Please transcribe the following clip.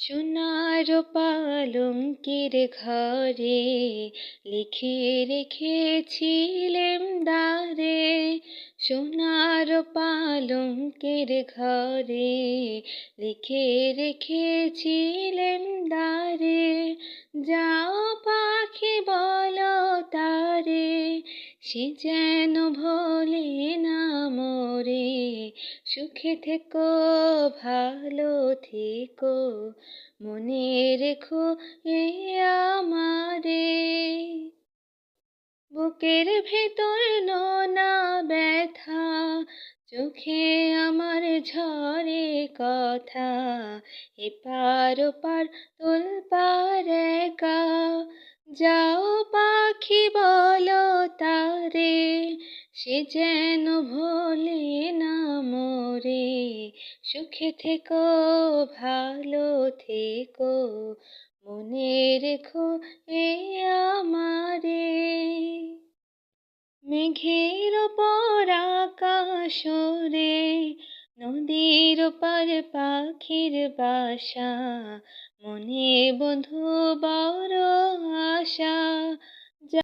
সোনার পালঙ্কের ঘরে লিখে রেখেছিলেম দ্বারে, সোনার পালঙ্কের ঘরে লিখে রেখেছিলেম দ্বারে যাও পাখি বলো তারে, সে যেন ভোলে না মোরে। সুখে থেকো, ভালো থেকো, মনে রেখো এ আমারে। বুকের ভেতর নোনা ব্যথা, চোখে আমার ঝরে কথা, এপার ওপার তোলপার একা। যাও পাখি বলো তারে, সে যেন ভোলে না সুখে থেকো, ভালো থেকো মনে রেখো এ আমারে। মেঘের ওপর আকাশ রে নদীর ওপর পাখির বাসা, মনে বন্ধু আশা